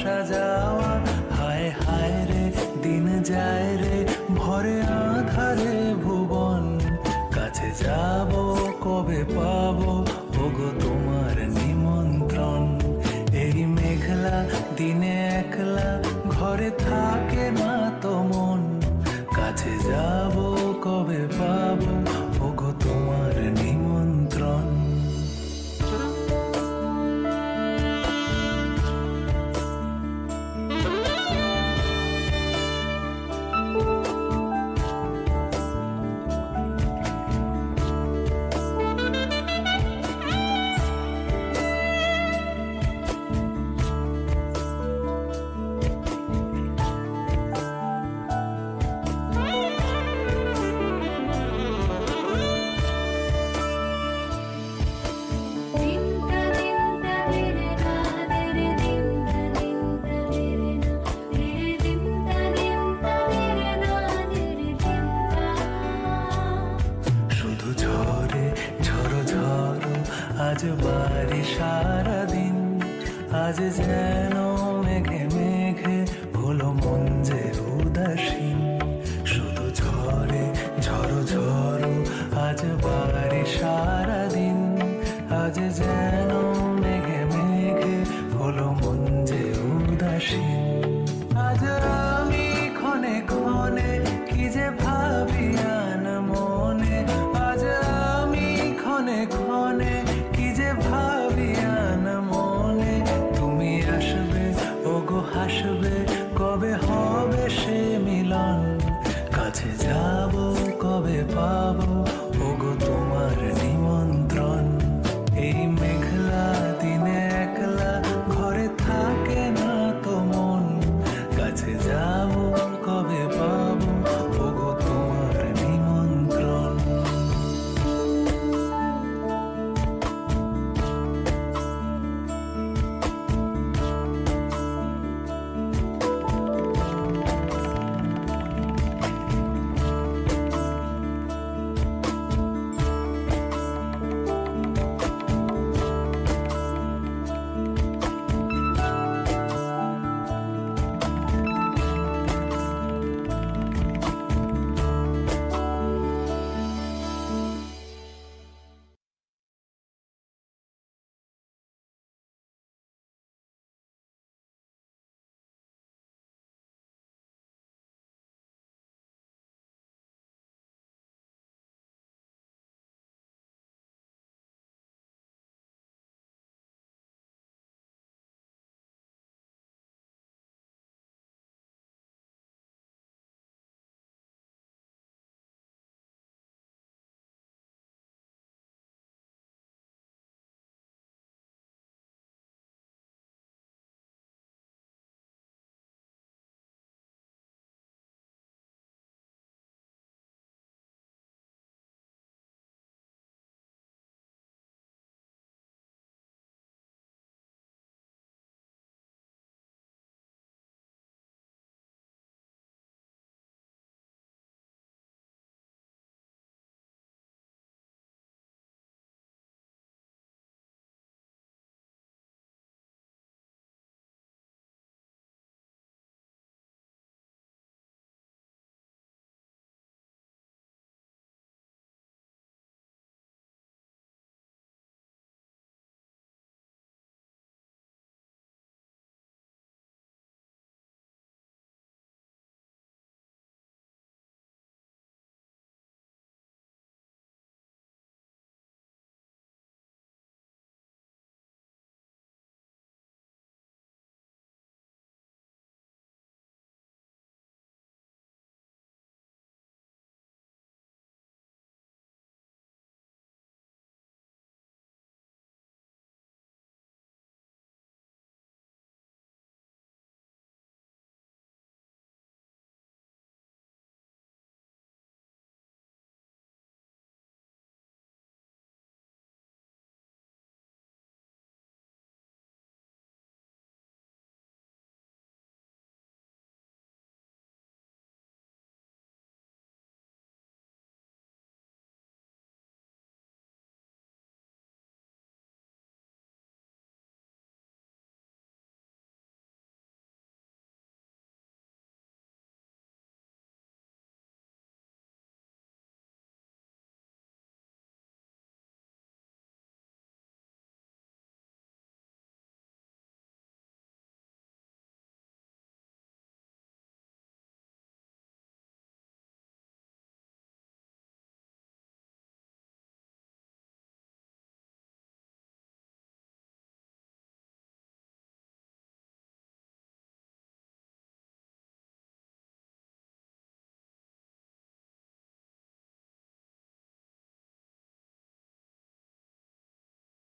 আসা যাওয়া হায় হায় রে, দিন যায় রে, ভরে আধারে ভুবন। কাছে যাব, কবে পাবো? ওগো তোমার নিমন্ত্রণ। এই মেঘলা দিনে একলা ঘরে থাকে না। his hand